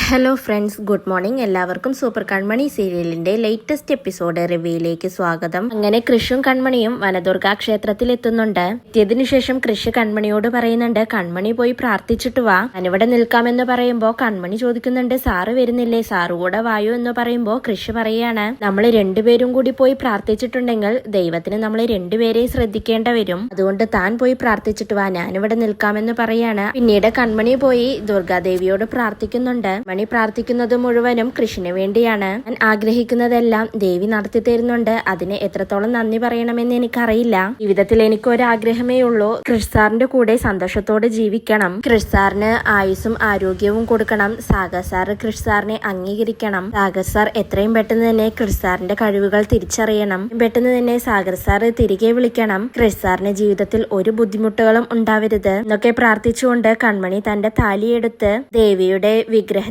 Hello friends good morning എല്ലാവർക്കും super Kanmani സീരിയലിന്റെ latest episode റിവ്യൂയിലേക്ക് സ്വാഗതം. അങ്ങനെ കൃഷും കൺമണിയും വനദുർഗാ ക്ഷേത്രത്തിൽ എത്തുന്നുണ്ട്. എത്തിയതിനു ശേഷം കൃഷി കൺമണിയോട് പറയുന്നുണ്ട് കൺമണി പോയി പ്രാർത്ഥിച്ചിട്ട് വാ. ഞാനിവിടെ നിൽക്കാമെന്ന് പറയുമ്പോൾ കൺമണി ചോദിക്കുന്നുണ്ട് സാറ് വരുന്നില്ലേ? സാറ് കൂടെ വായോ? എന്ന് പറയുമ്പോൾ കൃഷി പറയാണ് നമ്മൾ രണ്ടുപേരും കൂടി പോയി പ്രാർത്ഥിച്ചിട്ടുണ്ടെങ്കിൽ ദൈവത്തിന് നമ്മൾ രണ്ടുപേരെയും ശ്രദ്ധിക്കേണ്ട വരും. അതുകൊണ്ട് താൻ പോയി പ്രാർത്ഥിച്ചിട്ട് വാ. ഞാനിവിടെ നിൽക്കാമെന്ന് പറയാണ്. പിന്നീട് കൺമണി പോയി ദുർഗാദേവിയോട് പ്രാർത്ഥിക്കുന്നുണ്ട്. മണി പ്രാർത്ഥിക്കുന്നത് മുഴുവനും കൃഷിന് വേണ്ടിയാണ്. ഞാൻ ആഗ്രഹിക്കുന്നതെല്ലാം ദേവി നടത്തി തരുന്നുണ്ട്. അതിന് എത്രത്തോളം നന്ദി പറയണമെന്ന് എനിക്കറിയില്ല. ജീവിതത്തിൽ എനിക്ക് ഒരു ആഗ്രഹമേ ഉള്ളൂ. കൃഷ് കൂടെ സന്തോഷത്തോടെ ജീവിക്കണം. കൃഷ് ആയുസ്സും ആരോഗ്യവും കൊടുക്കണം. സാഗർ സാർ അംഗീകരിക്കണം. സാഗർ സാർ എത്രയും പെട്ടെന്ന് തന്നെ കൃഷ് കഴിവുകൾ തിരിച്ചറിയണം. പെട്ടെന്ന് തന്നെ സാഗർ സാർ തിരികെ വിളിക്കണം. സാറിന് ജീവിതത്തിൽ ഒരു ബുദ്ധിമുട്ടുകളും ഉണ്ടാവരുത്. എന്നൊക്കെ പ്രാർത്ഥിച്ചുകൊണ്ട് കൺമണി തന്റെ താലിയെടുത്ത് ദേവിയുടെ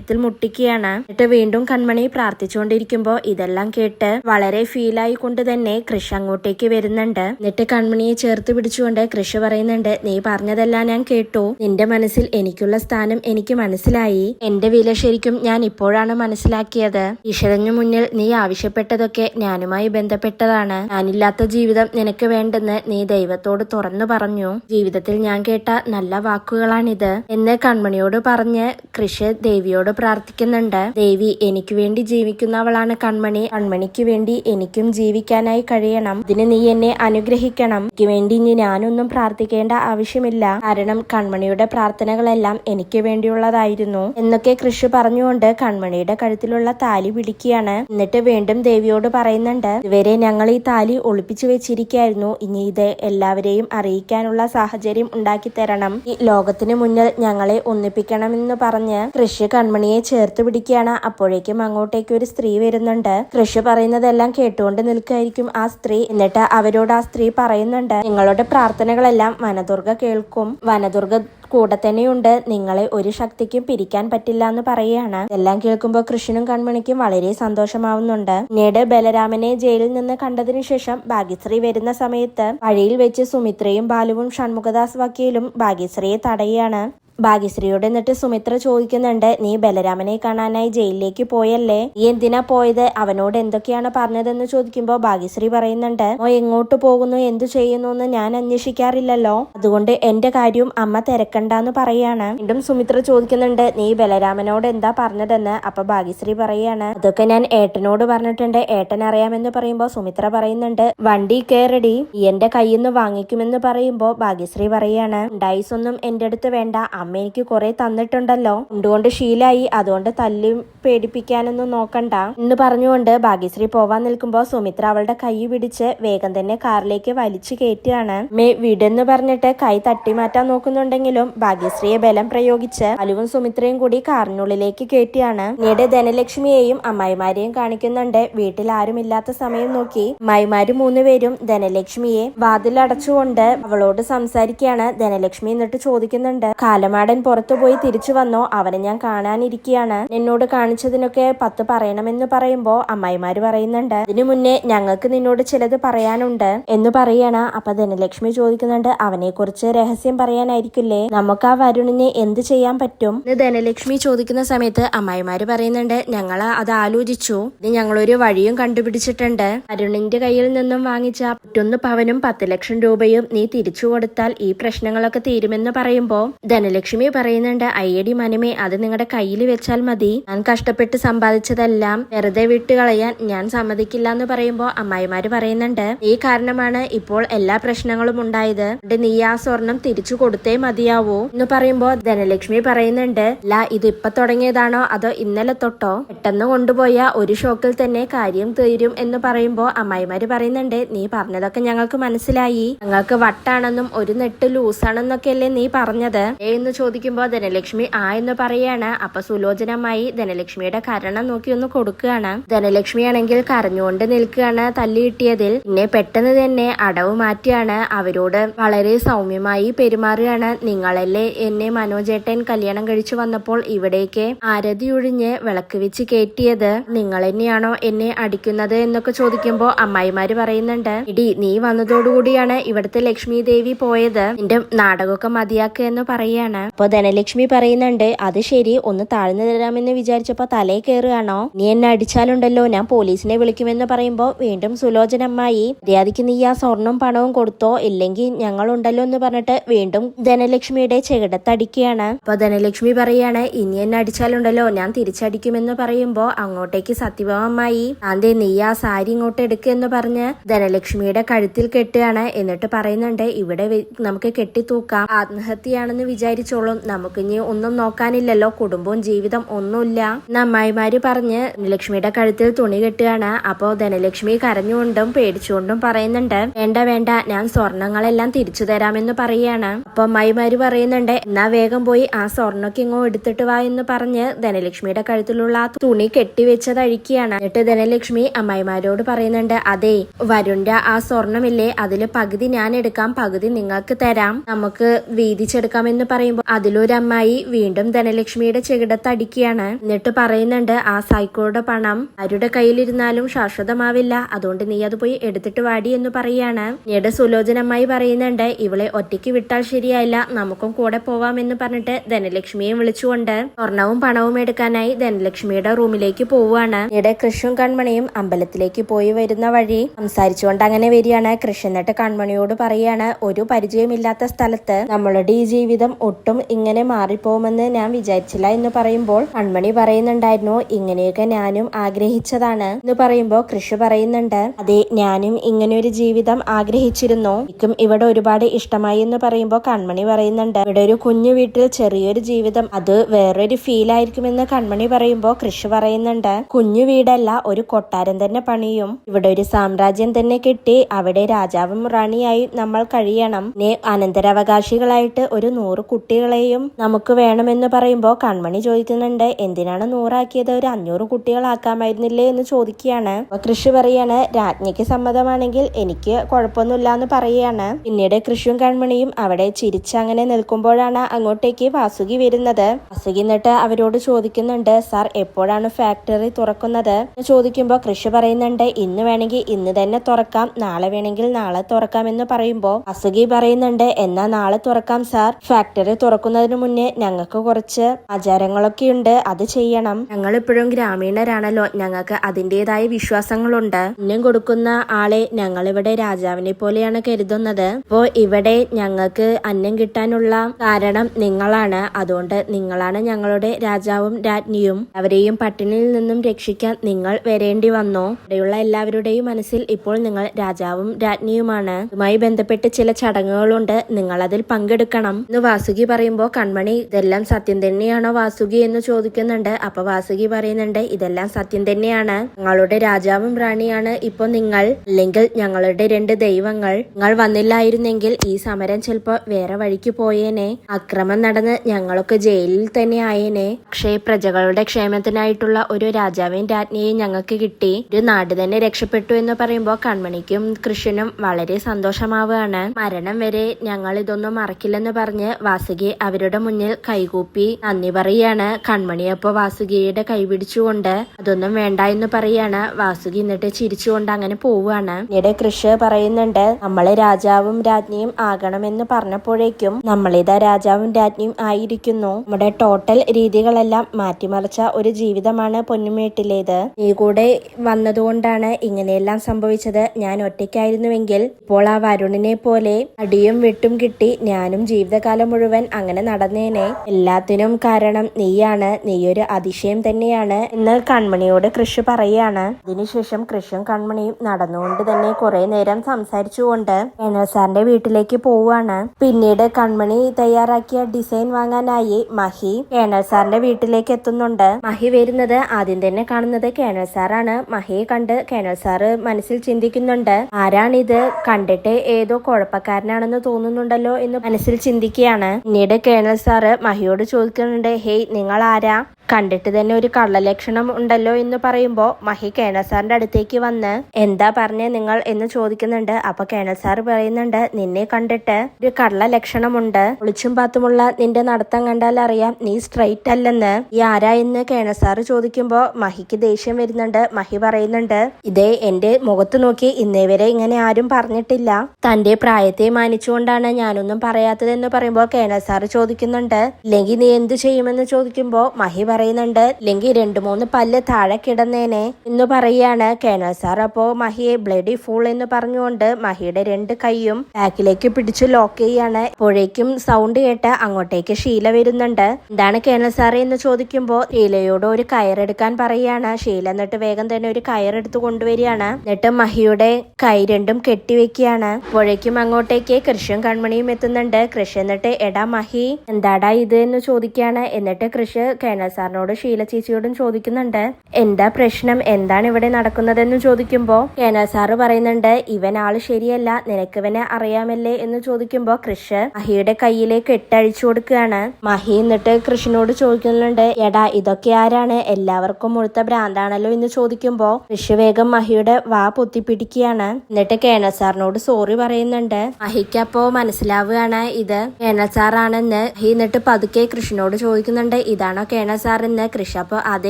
വിഗ്രഹത്തിൽ മുട്ടിക്കുകയാണ്. എന്നിട്ട് വീണ്ടും കൺമണി പ്രാർത്ഥിച്ചുകൊണ്ടിരിക്കുമ്പോ ഇതെല്ലാം കേട്ട് വളരെ ഫീലായി കൊണ്ട് തന്നെ കൃഷ് അങ്ങോട്ടേക്ക് വരുന്നുണ്ട്. എന്നിട്ട് കൺമണിയെ ചേർത്ത് പിടിച്ചുകൊണ്ട് കൃഷി പറയുന്നുണ്ട് നീ പറഞ്ഞതെല്ലാം ഞാൻ കേട്ടു. നിന്റെ മനസ്സിൽ എനിക്കുള്ള സ്ഥാനം എനിക്ക് മനസ്സിലായി. എന്റെ വില ശരിക്കും ഞാൻ ഇപ്പോഴാണ് മനസ്സിലാക്കിയത്. ഈശ്വരനു മുന്നിൽ നീ ആവശ്യപ്പെട്ടതൊക്കെ ഞാനുമായി ബന്ധപ്പെട്ടതാണ്. ഞാനില്ലാത്ത ജീവിതം നിനക്ക് വേണ്ടെന്ന് നീ ദൈവത്തോട് തുറന്നു പറഞ്ഞു. ജീവിതത്തിൽ ഞാൻ കേട്ട നല്ല വാക്കുകളാണിത്. എന്ന് കൺമണിയോട് പറഞ്ഞ് കൃഷി ദേവിയോട് പ്രാർത്ഥിക്കുന്നുണ്ട്. ദേവി എനിക്ക് വേണ്ടി ജീവിക്കുന്നവളാണ് കൺമണി. കൺമണിക്ക് വേണ്ടി എനിക്കും ജീവിക്കാനായി കഴിയണം. ഇതിന് നീ എന്നെ അനുഗ്രഹിക്കണം. എനിക്ക് വേണ്ടി ഇനി ഞാനൊന്നും പ്രാർത്ഥിക്കേണ്ട ആവശ്യമില്ല. കാരണം കൺമണിയുടെ പ്രാർത്ഥനകളെല്ലാം എനിക്ക് വേണ്ടിയുള്ളതായിരുന്നു. എന്നൊക്കെ കൃഷി പറഞ്ഞുകൊണ്ട് കൺമണിയുടെ കഴുത്തിലുള്ള താലി പിടിക്കുകയാണ്. എന്നിട്ട് വീണ്ടും ദേവിയോട് പറയുന്നുണ്ട് ഇതുവരെ ഞങ്ങൾ ഈ താലി ഒളിപ്പിച്ചു വെച്ചിരിക്കായിരുന്നു ഇനി ഇത് എല്ലാവരെയും അറിയിക്കാനുള്ള സാഹചര്യം ഉണ്ടാക്കി തരണം. ഈ ലോകത്തിന് മുന്നിൽ ഞങ്ങളെ ഒന്നിപ്പിക്കണമെന്ന് പറഞ്ഞ് കൃഷി കൺമണിയെ ചേർത്ത് പിടിക്കുകയാണ്. അപ്പോഴേക്കും അങ്ങോട്ടേക്ക് ഒരു സ്ത്രീ വരുന്നുണ്ട്. കൃഷ് പറയുന്നതെല്ലാം കേട്ടുകൊണ്ട് നിൽക്കായിരിക്കും ആ സ്ത്രീ. എന്നിട്ട് അവരോട് ആ സ്ത്രീ പറയുന്നുണ്ട് നിങ്ങളുടെ പ്രാർത്ഥനകളെല്ലാം വനദുർഗ കേൾക്കും. വനദുർഗ കൂടെ തന്നെയുണ്ട്. നിങ്ങളെ ഒരു ശക്തിക്കും പിരിക്കാൻ പറ്റില്ല എന്ന് പറയുകയാണ്. എല്ലാം കേൾക്കുമ്പോൾ കൃഷ്ണനും കൺമണിക്കും വളരെ സന്തോഷമാവുന്നുണ്ട്. പിന്നീട് ബലരാമനെ ജയിലിൽ നിന്ന് കണ്ടതിനു ശേഷം ഭാഗ്യശ്രീ വരുന്ന സമയത്ത് വഴിയിൽ വെച്ച് സുമിത്രയും ബാലുവും ഷൺമുഖദാസ് വക്കീലും ഭാഗ്യശ്രീയെ തടയുകയാണ്. ഭാഗ്യശ്രീയോട് എന്നിട്ട് സുമിത്ര ചോദിക്കുന്നുണ്ട് നീ ബലരാമനെ കാണാനായി ജയിലിലേക്ക് പോയല്ലേ? നീ എന്തിനാ പോയത്? അവനോട് എന്തൊക്കെയാണ് പറഞ്ഞതെന്ന് ചോദിക്കുമ്പോൾ ഭാഗ്യശ്രീ പറയുന്നുണ്ട് ഓ എങ്ങോട്ട് പോകുന്നു? എന്തു ചെയ്യുന്നു എന്ന് ഞാൻ അന്വേഷിക്കാറില്ലല്ലോ. അതുകൊണ്ട് എന്റെ കാര്യവും അമ്മ തിരക്കണ്ടെന്ന് പറയാണ്. വീണ്ടും സുമിത്ര ചോദിക്കുന്നുണ്ട് നീ ബലരാമനോട് എന്താ പറഞ്ഞതെന്ന്? അപ്പൊ ഭാഗ്യശ്രീ പറയാണ് അതൊക്കെ ഞാൻ ഏട്ടനോട് പറഞ്ഞിട്ടുണ്ട്. ഏട്ടൻ അറിയാമെന്ന് പറയുമ്പോൾ സുമിത്ര പറയുന്നുണ്ട് വണ്ടി കയറടി എന്റെ കയ്യിൽ നിന്ന് വാങ്ങിക്കുമെന്ന് പറയുമ്പോൾ ഭാഗ്യശ്രീ പറയാണ് ഡൈസ് ഒന്നും എന്റെ അടുത്ത് വേണ്ട. അമ്മ എനിക്ക് കുറെ തന്നിട്ടുണ്ടല്ലോ. എന്തുകൊണ്ട് ശീലായി? അതുകൊണ്ട് തല്ലി പേടിപ്പിക്കാനൊന്നും നോക്കണ്ട. എന്ന് പറഞ്ഞുകൊണ്ട് ഭാഗ്യശ്രീ പോവാൻ നിൽക്കുമ്പോൾ സുമിത്ര അവളുടെ കൈ പിടിച്ച് വേഗം തന്നെ കാറിലേക്ക് വലിച്ചു കയറ്റുകയാണ്. മേ വിടെന്ന് പറഞ്ഞിട്ട് കൈ തട്ടി മാറ്റാൻ നോക്കുന്നുണ്ടെങ്കിലും ഭാഗ്യശ്രീയെ ബലം പ്രയോഗിച്ച് അലുവും സുമിത്രയും കൂടി കാറിനുള്ളിലേക്ക് കയറ്റിയാണ് പിന്നീട് ധനലക്ഷ്മിയെയും അമ്മായിമാരെയും കാണിക്കുന്നുണ്ട്. വീട്ടിൽ ആരുമില്ലാത്ത സമയം നോക്കി അമ്മായിമാര് മൂന്നുപേരും ധനലക്ഷ്മിയെ വാതിലടച്ചുകൊണ്ട് അവളോട് സംസാരിക്കുകയാണ്. ധനലക്ഷ്മി എന്നിട്ട് ചോദിക്കുന്നുണ്ട് കാലമാടൻ പുറത്തു പോയി തിരിച്ചു വന്നോ? അവനെ ഞാൻ കാണാനിരിക്കുകയാണ് നിന്നോട് കാണിച്ചതിനൊക്കെ പത്ത് പറയണമെന്ന് പറയുമ്പോ അമ്മായിമാര് പറയുന്നുണ്ട്. ഇതിനു മുന്നേ ഞങ്ങൾക്ക് നിന്നോട് ചിലത് പറയാനുണ്ട്. എന്ന് പറയണ. അപ്പൊ ധനലക്ഷ്മി ചോദിക്കുന്നുണ്ട് അവനെ കുറിച്ച് രഹസ്യം പറയാനായിരിക്കില്ലേ? നമുക്ക് ആ വരുണിനെ എന്ത് ചെയ്യാൻ പറ്റും? എന്ന് ധനലക്ഷ്മി ചോദിക്കുന്ന സമയത്ത് അമ്മായിമാര് പറയുന്നുണ്ട് ഞങ്ങൾ അത് ആലോചിച്ചു. ഇനി ഞങ്ങളൊരു വഴിയും കണ്ടുപിടിച്ചിട്ടുണ്ട്. അരുണിന്റെ കയ്യിൽ നിന്നും വാങ്ങിച്ച മറ്റൊന്ന് പവനും പത്ത് ലക്ഷം രൂപയും നീ തിരിച്ചു കൊടുത്താൽ ഈ പ്രശ്നങ്ങളൊക്കെ തീരുമെന്ന് പറയുമ്പോ ധനലക്ഷ്മി പറയുന്നുണ്ട് അയ്യടി മനമേ അത് നിങ്ങളുടെ കയ്യിൽ വെച്ചാൽ മതി. ഞാൻ കഷ്ടപ്പെട്ട് സമ്പാദിച്ചതെല്ലാം വെറുതെ വിട്ടുകളയാൻ ഞാൻ സമ്മതിക്കില്ല എന്ന് പറയുമ്പോ അമ്മായിമാര് പറയുന്നുണ്ട് ഈ കാരണമാണ് ഇപ്പോൾ എല്ലാ പ്രശ്നങ്ങളും ഉണ്ടായത്. നീ ആ സ്വർണം തിരിച്ചു കൊടുത്തേ മതിയാവൂ എന്ന് പറയുമ്പോ ധനലക്ഷ്മി പറയുന്നുണ്ട് അല്ല ഇത് ഇപ്പൊ തുടങ്ങിയതാണോ? അതോ ഇന്നലെ തൊട്ടോ? പെട്ടെന്ന് കൊണ്ടുപോയ ഒരു ഷോക്കിൽ തന്നെ കാര്യം തീരും എന്ന് പറയുമ്പോ അമ്മായിമാര് പറയുന്നുണ്ട് നീ പറഞ്ഞതൊക്കെ ഞങ്ങൾക്ക് മനസ്സിലായി. ഞങ്ങൾക്ക് വട്ടാണെന്നും ഒരു നെട്ട് ലൂസാണെന്നൊക്കെ അല്ലേ നീ പറഞ്ഞത്. ഏ എന്ന് ചോദിക്കുമ്പോ ധനലക്ഷ്മി ആ എന്ന് പറയാണ്. അപ്പൊ സുലോചനമായി ധനലക്ഷ്മിയുടെ കരണം നോക്കി ഒന്ന് കൊടുക്കുകയാണ്. ധനലക്ഷ്മി ആണെങ്കിൽ കരഞ്ഞുകൊണ്ട് നിൽക്കുകയാണ് തല്ലി കിട്ടിയതിൽ പിന്നെ പെട്ടെന്ന് തന്നെ അടവ് മാറ്റിയാണ് അവരോട് വളരെ സൗമ്യമായി പെരുമാറുകയാണ്. നിങ്ങളല്ലേ എന്നെ മനോജേട്ടൻ കല്യാണം കഴിച്ചു വന്നപ്പോൾ ഇവിടേക്ക് ആരതി ഒഴിഞ്ഞ് വിളക്ക് വെച്ച് കയറ്റിയത്? നിങ്ങൾ തന്നെയാണോ എന്നെ അടിക്കുന്നത് എന്നൊക്കെ ചോദിക്കുമ്പോ അമ്മായിമാര് പറയുന്നുണ്ട്. ഇടി നീ വന്നതോടുകൂടിയാണ് ഇവിടുത്തെ ലക്ഷ്മി ദേവി പോയത്. നിന്റെ നാടകമൊക്കെ മതിയാക്കുക എന്ന് പറയാണ്. അപ്പൊ ധനലക്ഷ്മി പറയുന്നുണ്ട് അത് ശരി ഒന്ന് താഴ്ന്നു തരാമെന്ന് വിചാരിച്ചപ്പോ തലേ കയറുകയാണോ നീ എന്നെ അടിച്ചാലുണ്ടല്ലോ ഞാൻ പോലീസിനെ വിളിക്കുമെന്ന് പറയുമ്പോ വീണ്ടും സുലോചനമായി മര്യാദയ്ക്ക് നീ ആ സ്വർണം പണവും കൊടുത്തോ? ഇല്ലെങ്കിൽ ഞങ്ങളുണ്ടല്ലോ എന്ന് പറഞ്ഞിട്ട് വീണ്ടും ധനലക്ഷ്മിയുടെ ചെകിടത്തടിക്കുകയാണ്. അപ്പൊ ധനലക്ഷ്മി പറയാണ് ഇനി എന്നെ അടിച്ചാലുണ്ടല്ലോ ഞാൻ തിരിച്ചടിക്കുമെന്ന് പറയുമ്പോ അങ്ങോട്ടേക്ക് സത്യഭാമമായി ആന്തേ നീ ആ സാരി ഇങ്ങോട്ട് എടുക്കെന്ന് പറഞ്ഞ് ധനലക്ഷ്മിയുടെ കഴുത്തിൽ കെട്ടുകയാണ്. എന്നിട്ട് പറയുന്നുണ്ട് ഇവിടെ നമുക്ക് കെട്ടിത്തൂക്കാം. ആത്മഹത്യയാണെന്ന് വിചാരിച്ചോളും നമുക്കിനി ഒന്നും നോക്കാനില്ലല്ലോ. കുടുംബവും ജീവിതം ഒന്നുമില്ല. അമ്മായിമാര് പറഞ്ഞ് ലക്ഷ്മിയുടെ കഴുത്തിൽ തുണി കെട്ടുകയാണ്. അപ്പോ ധനലക്ഷ്മി കരഞ്ഞുകൊണ്ടും പേടിച്ചുകൊണ്ടും പറയുന്നുണ്ട് വേണ്ട വേണ്ട ഞാൻ സ്വർണങ്ങളെല്ലാം തിരിച്ചു തരാമെന്ന് പറയാണ് അപ്പൊ അമ്മായിമാര് പറയുന്നുണ്ട് എന്നാ വേഗം പോയി ആ സ്വർണൊക്കെ ഇങ്ങോ എടുത്തിട്ട് വാ എന്ന് പറഞ്ഞ് ധനലക്ഷ്മിയുടെ കഴുത്തിലുള്ള ആ തുണി കെട്ടിവെച്ചത് അഴിക്കുകയാണ് എന്നിട്ട് ധനലക്ഷ്മി അമ്മായിമാരോട് പറയുന്നുണ്ട് അതെ വരുണ്ട ആ സ്വർണമില്ലേ അതിൽ പകുതി ഞാൻ എടുക്കാം പകുതി നിങ്ങൾക്ക് തരാം. നമുക്ക് വീതിച്ചെടുക്കാം എന്ന് പറയുമ്പോൾ അതിലൊരു അമ്മായി വീണ്ടും ധനലക്ഷ്മിയുടെ ചെകിടത്തടിക്കുകയാണ്. എന്നിട്ട് പറയുന്നുണ്ട് ആ സൈക്കോയുടെ പണം ആരുടെ കയ്യിലിരുന്നാലും ശാശ്വതമാവില്ല. അതുകൊണ്ട് നീ അത് പോയി എടുത്തിട്ട് വാടി എന്ന് പറയാണ്. പിന്നീട് സുലോചനമ്മായി പറയുന്നുണ്ട് ഇവളെ ഒറ്റയ്ക്ക് വിട്ടാൽ ശരിയായില്ല. നമുക്കും കൂടെ പോവാം എന്ന് പറഞ്ഞിട്ട് ധനലക്ഷ്മിയെ വിളിച്ചുകൊണ്ട് സ്വർണവും പണവും എടുക്കാനായി ധനലക്ഷ്മിയുടെ റൂമിലേക്ക് പോവുകയാണ്. പിന്നീട് കൃഷും കൺമണിയും അമ്പലത്തിലേക്ക് പോയി വരുന്ന വഴി സംസാരിച്ചുകൊണ്ട് അങ്ങനെ വരികയാണ്. കൃഷ് കൺമണിയോട് പറയാണ് ഒരു പരിചയമില്ലാത്ത സ്ഥലത്ത് നമ്മളുടെ ഈ ജീവിതം ഒട്ടും ഇങ്ങനെ മാറിപ്പോകുമെന്ന് ഞാൻ വിചാരിച്ചില്ല എന്ന് പറയുമ്പോൾ കൺമണി പറയുന്നുണ്ടായിരുന്നു ഇങ്ങനെയൊക്കെ ഞാനും ആഗ്രഹിച്ചതാണ് എന്ന് പറയുമ്പോൾ കൃഷി പറയുന്നുണ്ട് അതെ ഞാനും ഇങ്ങനെ ഒരു ജീവിതം ആഗ്രഹിച്ചിരുന്നു. എനിക്കും ഇവിടെ ഒരുപാട് ഇഷ്ടമായി എന്ന് പറയുമ്പോൾ കൺമണി പറയുന്നുണ്ട് ഇവിടെ ഒരു കുഞ്ഞു വീട്ടിൽ ചെറിയൊരു ജീവിതം അത് വേറൊരു ഫീൽ ആയിരിക്കുമെന്ന് കൺമണി പറയുമ്പോൾ കൃഷി പറയുന്നുണ്ട് കുഞ്ഞു വീടല്ല ഒരു കൊട്ടാരം തന്നെ പണിയും. ഇവിടെ ഒരു സാമ്രാജ്യം തന്നെ കിട്ടി അവിടെ രാജാവും റാണിയായി നമ്മൾ കഴിയണം. അനന്തരാവകാശികളായിട്ട് ഒരു നൂറ് കുട്ടികളെയും നമുക്ക് വേണമെന്ന് പറയുമ്പോൾ കൺമണി ചോദിക്കുന്നുണ്ട് എന്തിനാണ് നൂറാക്കിയത്? ഒരു അഞ്ഞൂറ് കുട്ടികളാക്കാമായിരുന്നില്ലേ? എന്ന് ചോദിക്കുകയാണ്. കൃഷി പറയാണ് രാജ്ഞിക്ക് സമ്മതമാണെങ്കിൽ എനിക്ക് കുഴപ്പമൊന്നുമില്ല എന്ന് പറയുകയാണ്. പിന്നീട് കൃഷിയും കൺമണിയും അവിടെ ചിരിച്ചങ്ങനെ നിൽക്കുമ്പോഴാണ് അങ്ങോട്ടേക്ക് വാസുകി വരുന്നത്. വാസുകി എന്നിട്ട് അവരോട് ചോദിക്കുന്നുണ്ട് സാർ എപ്പോഴാണ് ഫാക്ടറി തുറക്കുന്നത്? ചോദിക്കുമ്പോൾ കൃഷി പറയുന്നുണ്ട് ഇന്ന് വേണമെങ്കിൽ ഇന്ന് തന്നെ തുറക്കാം നാളെ വേണമെങ്കിൽ നാളെ തുറക്കാം എന്ന് പറയുമ്പോൾ വാസുകി പറയുന്നുണ്ട് എന്നാ നാളെ തുറക്കാം സാർ? ഫാക്ടറി തുറക്കുന്നതിന് മുന്നേ ഞങ്ങൾക്ക് കുറച്ച് ആചാരങ്ങളൊക്കെ ഉണ്ട് അത് ചെയ്യണം. ഞങ്ങൾ ഇപ്പോഴും ഗ്രാമീണരാണല്ലോ. ഞങ്ങൾക്ക് അതിന്റെതായ വിശ്വാസങ്ങളുണ്ട്. പുണ്യം കൊടുക്കുന്ന ആളെ ഞങ്ങൾ ഇവിടെ രാജാവിനെ പോലെയാണ് കരുതുന്നത്. അപ്പോ ഇവിടെ ഞങ്ങൾക്ക് അന്നം കിട്ടാനുള്ള കാരണം നിങ്ങളാണ്. അതുകൊണ്ട് നിങ്ങളാണ് ഞങ്ങളുടെ രാജാവും രാജ്ഞിയും. അവരെയും പട്ടിണിയിൽ നിന്നും രക്ഷിക്കാൻ നിങ്ങൾ വരേണ്ടി വന്നു. ഇവിടെയുള്ള എല്ലാവരുടെയും മനസ്സിൽ ഇപ്പോൾ നിങ്ങൾ രാജാവും രാജ്ഞിയുമാണ്. ഇതുമായി ബന്ധപ്പെട്ട് ചില ചടങ്ങുകളുണ്ട്. നിങ്ങൾ അതിൽ പങ്കെടുക്കണം. എന്ന് വാസുകി പറയുമ്പോൾ കൺമണി ഇതെല്ലാം സത്യം തന്നെയാണോ വാസുകി എന്ന് ചോദിക്കുന്നുണ്ട്. അപ്പൊ വാസുകി പറയുന്നുണ്ട് ഇതെല്ലാം സത്യം തന്നെയാണ്. ഞങ്ങളുടെ രാജാവും റാണിയാണ്. ഇപ്പൊ നിങ്ങൾ അല്ലെങ്കിൽ ഞങ്ങളുടെ രണ്ട് ദൈവങ്ങൾ നിങ്ങൾ വന്നില്ലായിരുന്നെങ്കിൽ ഈ സമരം ചിലപ്പോ വേറെ വഴിക്ക് പോയേനെ. അക്രമം നടന്ന് ഞങ്ങളൊക്കെ ജയിലിൽ തന്നെ ആയേനെ. പക്ഷേ പ്രജകളുടെ ക്ഷേമത്തിനായിട്ടുള്ള ഒരു രാജാവിൻ രാജ്ഞിയെ ഞങ്ങൾക്ക് കിട്ടി. ഒരു നാട് തന്നെ രക്ഷപ്പെട്ടു എന്ന് പറയുമ്പോൾ കൺമണിക്കും കൃഷ്ണനും വളരെ സന്തോഷമാവുകയാണ്. മരണം വരെ ഞങ്ങൾ ഇതൊന്നും മറക്കില്ലെന്ന് പറഞ്ഞ് വാസുകി അവരുടെ മുന്നിൽ കൈകൂപ്പി നന്ദി പറയാണ്. കൺമണി അപ്പോ വാസുകിയുടെ കൈ പിടിച്ചുകൊണ്ട് അതൊന്നും വേണ്ട എന്ന് പറയാണ്. വാസുകി എന്നിട്ട് ചിരിച്ചുകൊണ്ട് അങ്ങനെ പോവുകയാണ് പിന്നീട് കൃഷ് പറയുന്നുണ്ട് നമ്മൾ രാജാവും രാജ്ഞിയും ആകണമെന്ന് പറഞ്ഞപ്പോഴേക്കും നമ്മളിതാ രാജാവും രാജ്ഞിയും ആയിരിക്കുന്നു. നമ്മുടെ ടോട്ടൽ രീതികളെല്ലാം മാറ്റിമറിച്ച ഒരു ജീവിതമാണ് പൊന്നുമേട്ടിലേത്. നീ കൂടെ വന്നതുകൊണ്ടാണ് ഇങ്ങനെയെല്ലാം സംഭവിച്ചത്. ഞാൻ ഒറ്റയ്ക്കായിരുന്നുവെങ്കിൽ ഇപ്പോൾ ആ വരുണിനെ പോലെ അടിയും വെട്ടും കിട്ടി ഞാനും ജീവിതകാലം മുഴുവൻ അങ്ങനെ നടന്നേനെ. എല്ലാത്തിനും കാരണം നീയാണ്. നീയൊരു അതിശയം തന്നെയാണ്. എന്ന് കൺമണിയോട് കൃഷി പറയാണ്. അതിനുശേഷം കൃഷിയും കൺമണിയും നടന്നുകൊണ്ട് തന്നെ കുറെ നേരം സംസാരിച്ചുകൊണ്ട് വേണൽ സാറിന്റെ വീട്ടിലേക്ക് പോവാണ് പിന്നീട് കൺമണി തയ്യാറാക്കിയ ഡിസൈൻ വാങ്ങാനായി മഹി കേണൽ സാറിന്റെ വീട്ടിലേക്ക് എത്തുന്നുണ്ട്. മഹി വരുന്നത് ആദ്യം തന്നെ കാണുന്നത് കേണൽ സാറാണ്. മഹിയെ കണ്ട് കേണൽ സാറ് മനസ്സിൽ ചിന്തിക്കുന്നുണ്ട്. ആരാണിത്? കണ്ടിട്ട് ഏതോ കുഴപ്പക്കാരനാണെന്ന് തോന്നുന്നുണ്ടല്ലോ എന്ന് മനസ്സിൽ ചിന്തിക്കുകയാണ്. പിന്നീട് കേണൽ സാറ് മഹിയോട് ചോദിക്കുന്നുണ്ട് ഹേയ് നിങ്ങൾ ആരാ കണ്ടിട്ട് തന്നെ ഒരു കള്ളലക്ഷണം ഉണ്ടല്ലോ എന്ന് പറയുമ്പോൾ മഹി കേണൽ സാറിന്റെ അടുത്തേക്ക് വന്ന് എന്താ പറഞ്ഞേ നിങ്ങൾ? എന്ന് ചോദിക്കുന്നുണ്ട്. അപ്പൊ കേണൽ സാർ പറയുന്നുണ്ട് നിന്നെ കണ്ടിട്ട് ഒരു കള്ള ലക്ഷണമുണ്ട് ഒളിച്ചും പാത്തുമുള്ള നിന്റെ നടത്തം കണ്ടാൽ അറിയാം നീ സ്ട്രൈറ്റ് അല്ലെന്ന്. ഈ ആരാ എന്ന്? കേണൽ സാറ് ചോദിക്കുമ്പോ മഹിക്ക് ദേഷ്യം വരുന്നുണ്ട്. മഹി പറയുന്നുണ്ട് ഇതേ എന്റെ മുഖത്ത് നോക്കി ഇന്നേ വരെ ഇങ്ങനെ ആരും പറഞ്ഞിട്ടില്ല. തന്റെ പ്രായത്തെ മാനിച്ചുകൊണ്ടാണ് ഞാനൊന്നും പറയാത്തതെന്ന് പറയുമ്പോൾ കേണൽ സാറ് ചോദിക്കുന്നുണ്ട് ഇല്ലെങ്കിൽ നീ എന്ത് ചെയ്യുമെന്ന് ചോദിക്കുമ്പോൾ മഹി പറയുന്നുണ്ട്. ഇല്ലെങ്കിൽ രണ്ട് മൂന്ന് പല്ല് താഴെ കിടന്നേനെ എന്ന് പറയാണ് കേണൽ സാർ. അപ്പോ മഹിയെ ബ്ലഡി ഫൂൾ എന്ന് പറഞ്ഞുകൊണ്ട് മഹിയുടെ രണ്ട് കൈയും ബാക്കിലേക്ക് പിടിച്ചു ലോക്ക് ചെയ്യാണ്. അപ്പോഴേക്കും സൗണ്ട് കേട്ട് അങ്ങോട്ടേക്ക് ഷീല വരുന്നുണ്ട്. എന്താണ് കേണൽ സാറേ എന്ന് ചോദിക്കുമ്പോ ഷീലയോട് ഒരു കയറെടുക്കാൻ പറയാണ് ഷീല എന്നിട്ട് വേഗം തന്നെ ഒരു കയറെടുത്ത് കൊണ്ടുവരികയാണ്. എന്നിട്ട് മഹിയുടെ കൈ രണ്ടും കെട്ടിവെക്കുകയാണ്. അപ്പോഴേക്കും അങ്ങോട്ടേക്ക് കൃഷിയും കൺമണിയും എത്തുന്നുണ്ട്. കൃഷി എന്നിട്ട് എടാ മഹി എന്താടാ ഇത് എന്ന് ചോദിക്കുകയാണ്. എന്നിട്ട് കൃഷ് കേണൽ സാറിനോട് ഷീല ചേച്ചിയോടും ചോദിക്കുന്നുണ്ട്. എന്താ പ്രശ്നം? എന്താണ് ഇവിടെ നടക്കുന്നതെന്ന് ചോദിക്കുമ്പോ കേന സാറ് പറയുന്നുണ്ട് ഇവൻ ആൾ ശരിയല്ല നിനക്ക് ഇവനെ അറിയാമല്ലേ? എന്ന് ചോദിക്കുമ്പോ കൃഷ് മഹിയുടെ കയ്യിലേക്ക് എട്ടഴിച്ചു കൊടുക്കുകയാണ്. മഹി എന്നിട്ട് കൃഷിനോട് ചോദിക്കുന്നുണ്ട് എടാ ഇതൊക്കെ ആരാണ്? എല്ലാവർക്കും മുഴുത്ത ഭ്രാന്താണല്ലോ? എന്ന് ചോദിക്കുമ്പോ കൃഷ് വേഗം മഹിയുടെ വാ പൊത്തിപ്പിടിക്കുകയാണ്. എന്നിട്ട് കേന സാറിനോട് സോറി പറയുന്നുണ്ട്. മഹിക്കപ്പോ മനസ്സിലാവുകയാണ് ഇത്. കേണൽ സാറാണെന്ന്. മഹി എന്നിട്ട് പതുക്കെ കൃഷിനോട് ചോദിക്കുന്നുണ്ട് ഇതാണോ കേണൽ സാർ എന്ന് കൃഷി. അപ്പൊ അതെ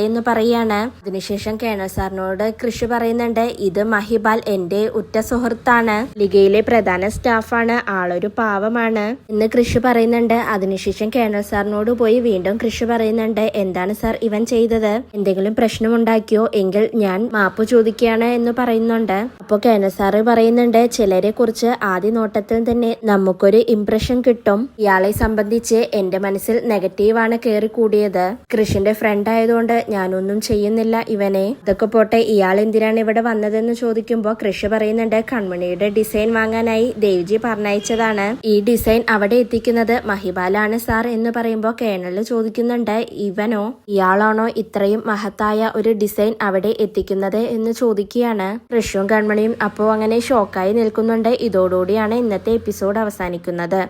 എന്ന് പറയാണ്. അതിനുശേഷം കേണൽ സാറിനോട് കൃഷി പറയുന്നുണ്ട്. ഇത് മഹിബാൽ എന്റെ ഉറ്റ സുഹൃത്താണ്. ലിഗയിലെ പ്രധാന സ്റ്റാഫാണ്. ആളൊരു പാവമാണ്. എന്ന് കൃഷി പറയുന്നുണ്ട്. അതിനുശേഷം കേണൽ സാറിനോട് പോയി വീണ്ടും കൃഷി പറയുന്നുണ്ട്. എന്താണ് സാർ ഇവൻ ചെയ്തത്? എന്തെങ്കിലും പ്രശ്നമുണ്ടാക്കിയോ? എങ്കിൽ ഞാൻ മാപ്പ് ചോദിക്കുകയാണ് എന്ന് പറയുന്നുണ്ട്. അപ്പൊ കേണൽ സാറ് പറയുന്നുണ്ട് ചിലരെ കുറിച്ച് ആദ്യ നോട്ടത്തിൽ തന്നെ നമുക്കൊരു ഇംപ്രഷൻ കിട്ടും. ഇയാളെ സംബന്ധിച്ച് എന്റെ മനസ്സിൽ നെഗറ്റീവാണ് കയറി കൂടിയത് കൃഷിന്റെ ഫ്രണ്ട് ആയതുകൊണ്ട് ഞാനൊന്നും ചെയ്യുന്നില്ല ഇവനെ. ഇതൊക്കെ പോട്ടെ ഇയാൾ എന്തിനാണ് ഇവിടെ വന്നതെന്ന് ചോദിക്കുമ്പോൾ കൃഷി പറയുന്നുണ്ട്. കൺമണിയുടെ ഡിസൈൻ വാങ്ങാനായി ദേവ്ജി പറഞ്ഞയച്ചതാണ്. ഈ ഡിസൈൻ അവിടെ എത്തിക്കുന്നത് മഹിബാലാണ് സാർ എന്ന് പറയുമ്പോൾ കേണൽ ചോദിക്കുന്നുണ്ട് ഇവനോ ഇയാളാണോ ഇത്രയും മഹത്തായ ഒരു ഡിസൈൻ അവിടെ എത്തിക്കുന്നത്? എന്ന് ചോദിക്കുകയാണ്. കൃഷിയും കൺമണിയും അപ്പോൾ അങ്ങനെ ഷോക്കായി നിൽക്കുന്നുണ്ട്. ഇതോടുകൂടിയാണ് ഇന്നത്തെ എപ്പിസോഡ് അവസാനിക്കുന്നത്.